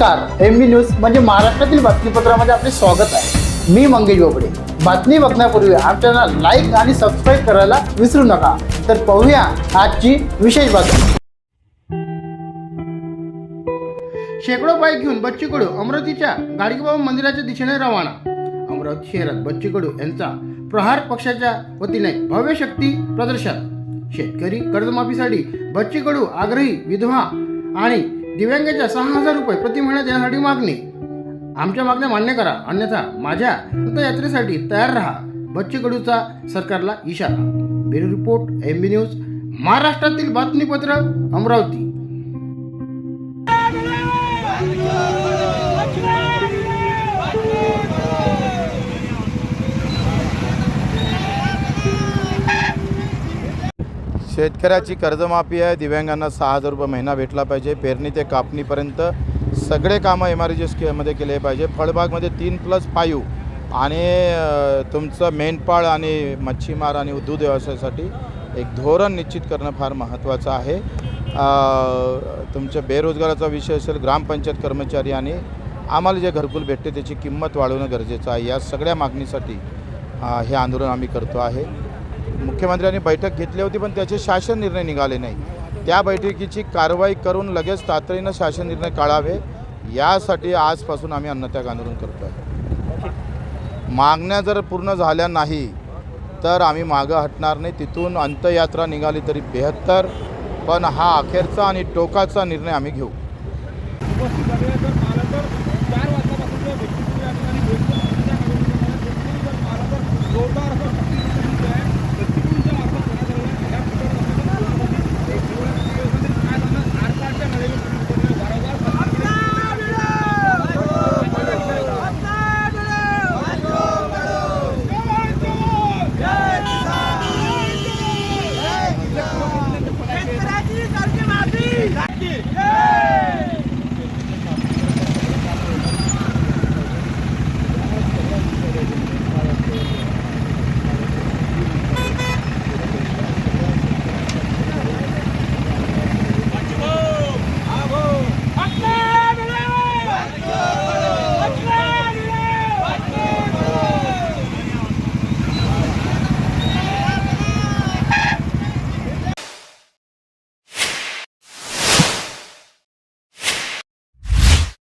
नमस्कार M B news म्हणजे महाराष्ट्रातील बातमीपत्रामध्ये आपले स्वागत आहे. मी मंगेश बोबडे. बातमी बघण्यापूर्वी आमच्या लाईक आणि सबस्क्राईब करायला विसरू नका. तर पाहूया आजची विशेष बातमी. शेकडो बाईक घेऊन बच्ची कडू अमरावतीच्या गाडगेबाबा मंदिराच्या दिशेने रवाना. अमरावती शहरात बच्ची कडू यांचा प्रहार पक्षाच्या वतीने भव्य शक्ती प्रदर्शन शेतकरी कर्जमाफीसाठी बच्ची कडू आग्रही विधवा आणि दिव्यांगाच्या सहा हजार रुपये प्रति महिना देण्यासाठी मागणी. आमच्या मागण्या मान्य करा. अन्यथा माझ्या यात्रेसाठी तयार राहा. बच्ची कडूचा सरकारला इशारा. Bureau report M B news महाराष्ट्रातील बातमीपत्र अमरावती. शेतकऱ्याची कर्जमाफी आहे. दिव्यांगांना सहा हजार रुपये महिना भेटला पाहिजे. पेरणी ते कापणीपर्यंत सगळे कामं एम आर जी मध्ये केले पाहिजे. फळबागमध्ये तीन प्लस पायू आणि तुमचं मेंढपाळ आणि मच्छीमार आणि दूध व्यवसायासाठी एक धोरण निश्चित करणं फार महत्त्वाचं आहे. तुमच्या बेरोजगाराचा विषय असेल ग्रामपंचायत कर्मचारी आणि आम्हाला जे घरकुल भेटते त्याची किंमत वाढवणं गरजेचं आहे. या सगळ्या मागणीसाठी हे आंदोलन आम्ही करतो आहे. मुख्यमंत्र्यांनी बैठक घेतली होती पण त्याचे शासन निर्णय निघाले नाही. त्या बैठकीची कारवाई करून लगेच तातडीनं शासन निर्णय काढावे यासाठी आजपासून आम्ही अन्नत्याग आंदोलन करतो आहे मागण्या जर पूर्ण झाल्या नाही तर आम्ही मागं हटणार नाही. तिथून अंत्ययात्रा निघाली तरी बेहत्तर पण हा अखेरचा आणि टोकाचा निर्णय आम्ही घेऊ.